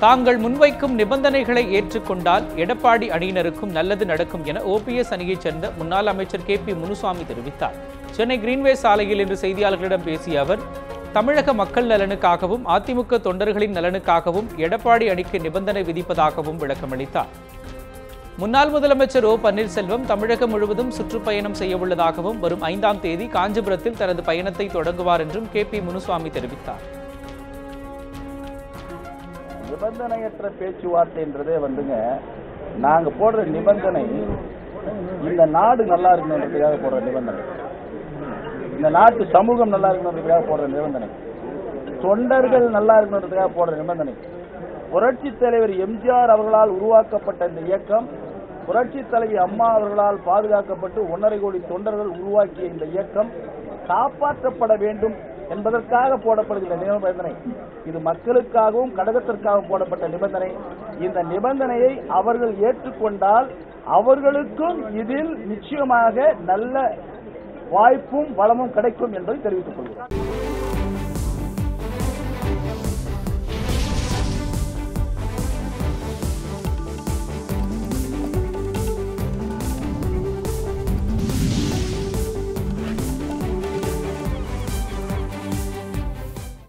தாங்கள் முன்வைக்கும் நிபந்தனைகளை ஏற்றுக்கொண்டால் எடப்பாடி அணியினருக்கும் நல்லது நடக்கும் என ஓபிஎஸ் அணியைச் சேர்ந்த முன்னாள் அமைச்சர் கே பி முனுசாமி தெரிவித்தார். சென்னை கிரீன்வே சாலையில் இன்று செய்தியாளர்களிடம் பேசிய அவர் தமிழக மக்கள் நலனுக்காகவும் அதிமுக தொண்டர்களின் நலனுக்காகவும் எடப்பாடி அணிக்கு நிபந்தனை விதிப்பதாகவும் விளக்கமளித்தார் முன்னாள் முதலமைச்சர் ஓ பன்னீர்செல்வம் தமிழகம் முழுவதும் சுற்றுப்பயணம் செய்யவுள்ளதாகவும் வரும் ஐந்தாம் தேதி காஞ்சிபுரத்தில் தனது பயணத்தை தொடங்குவார் என்றும் கே பி முனுசாமி தெரிவித்தார். நிபந்தனையற்ற பேச்சுவார்த்தைன்றதே வந்துங்க நாங்க போடுற நிபந்தனை இந்த நாடு நல்லா இருக்கணுன்றதுக்காக போடுற நிபந்தனை. இந்த நாட்டு சமூகம் நல்லா இருக்கணுன்றதுக்காக போடுற நிபந்தனை. தொண்டர்கள் நல்லா இருக்கணுன்றதுக்காக போடுற நிபந்தனை. புரட்சி தலைவர் எம்ஜிஆர் அவர்களால் உருவாக்கப்பட்ட இந்த இயக்கம் புரட்சி தலைவி அம்மா அவர்களால் பாதுகாக்கப்பட்டு ஒன்றரை கோடி தொண்டர்கள் உருவாக்கிய இந்த இயக்கம் காப்பாற்றப்பட வேண்டும் என்பதற்காக போடப்படுகிற நிபந்தனை. இது மக்களுக்காகவும் கடகத்திற்காகவும் போடப்பட்ட நிபந்தனை. இந்த நிபந்தனையை அவர்கள் ஏற்றுக்கொண்டால் அவர்களுக்கும் இதில் நிச்சயமாக நல்ல வாய்ப்பும் வளமும் கிடைக்கும் என்பதை தெரிவித்துக் கொள்கிறேன்